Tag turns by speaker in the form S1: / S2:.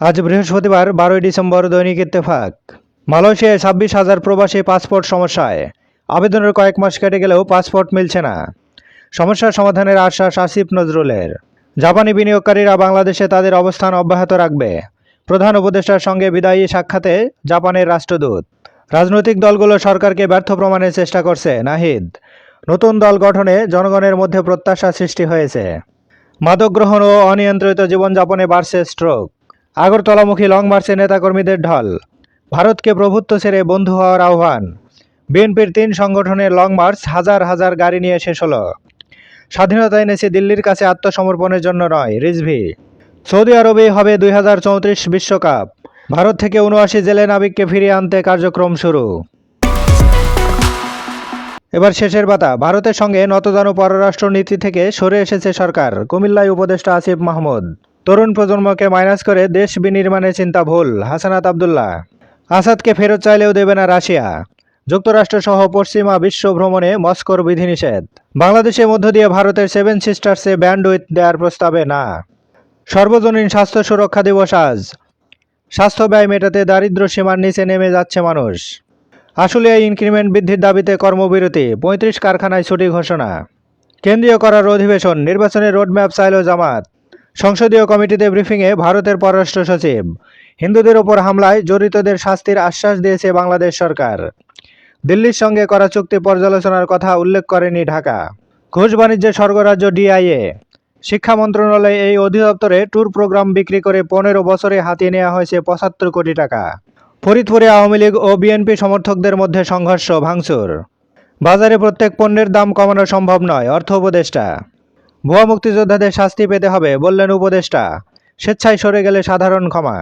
S1: আজ বৃহস্পতিবার বারোই ডিসেম্বর দৈনিক ইত্তেফাক। মালয়েশিয়ায় ছাব্বিশ হাজার প্রবাসী পাসপোর্ট সমস্যায়। আবেদনের কয়েক মাস কেটে গেলেও পাসপোর্ট মিলছে না। সমস্যার সমাধানের আশ্বাস আসিফ নজরুলের। জাপানি বিনিয়োগকারীরা বাংলাদেশে তাদের অবস্থান অব্যাহত রাখবে। প্রধান উপদেষ্টার সঙ্গে বিদায়ী সাক্ষাতে জাপানের রাষ্ট্রদূত। রাজনৈতিক দলগুলো সরকারকে ব্যর্থ প্রমাণের চেষ্টা করছে, নাহিদ। নতুন দল গঠনে জনগণের মধ্যে প্রত্যাশা সৃষ্টি হয়েছে। মাদক গ্রহণ ও অনিয়ন্ত্রিত জীবনযাপনে বাড়ছে স্ট্রোক আগরতলামুখী লং মার্চে নেতাকর্মীদের ঢল। ভারতকে প্রভুত্ব ছেড়ে বন্ধু হওয়ার আহ্বান। বিএনপির তিন সংগঠনের লং মার্চ হাজার হাজার গাড়ি নিয়ে শেষ হলো। স্বাধীনতা এনেছে দিল্লির কাছে আত্মসমর্পণের জন্য নয়, রিজভি। সৌদি আরবে হবে দুই বিশ্বকাপ। ভারত থেকে উনআশি জেলে নাবিককে ফিরিয়ে আনতে কার্যক্রম শুরু। এবার শেষের পাতা। ভারতের সঙ্গে নতজানু পররাষ্ট্র নীতি থেকে সরে এসেছে সরকার। কুমিল্লায় উপদেষ্টা আসিফ মাহমুদ। তরুণ প্রজন্মকে মাইনাস করে দেশ বিনির্মাণের চিন্তা ভুল, হাসানাত আবদুল্লাহ। আসাদকে ফেরত চাইলেও দেবে না রাশিয়া। যুক্তরাষ্ট্র সহ পশ্চিমা বিশ্ব ভ্রমণে মস্কোর বিধিনিষেধ। বাংলাদেশের মধ্য দিয়ে ভারতের সেভেন সিস্টার্সে ব্যান্ডউইথ দেওয়ার প্রস্তাবে না। সর্বজনীন স্বাস্থ্য সুরক্ষা দিবস আজ। স্বাস্থ্য ব্যয় মেটাতে দারিদ্র সীমার নিচে নেমে যাচ্ছে মানুষ। আসলে এই ইনক্রিমেন্ট বৃদ্ধির দাবিতে কর্মবিরতি, পঁয়ত্রিশ কারখানায় ছুটি ঘোষণা। কেন্দ্রীয় করার অধিবেশন, নির্বাচনের রোডম্যাপ চাইল জামাত। সংসদীয় কমিটিতে ব্রিফিংয়ে ভারতের পররাষ্ট্র সচিব। হিন্দুদের ওপর হামলায় জড়িতদের শাস্তির আশ্বাস দিয়েছে বাংলাদেশ সরকার। দিল্লির সঙ্গে করা চুক্তি পর্যালোচনার কথা উল্লেখ করেনি ঢাকা। ঘুষ বাণিজ্যের স্বর্গরাজ্য ডিআইএ। শিক্ষা মন্ত্রণালয়ে এই অধিদপ্তরে ট্যুর প্রোগ্রাম বিক্রি করে পনেরো বছরে হাতিয়ে নেওয়া হয়েছে পঁচাত্তর কোটি টাকা। ফরিদপুরে আওয়ামী লীগ ও বিএনপি সমর্থকদের মধ্যে সংঘর্ষ ভাঙচুর। বাজারে প্রত্যেক পণ্যের দাম কমানো সম্ভব নয়, অর্থ উপদেষ্টা। ভুয়া মুক্তিযোদ্ধাদের শাস্তি পেতে হবে বললেন উপদেষ্টা। স্বেচ্ছায় সরে গেলে সাধারণ ক্ষমা।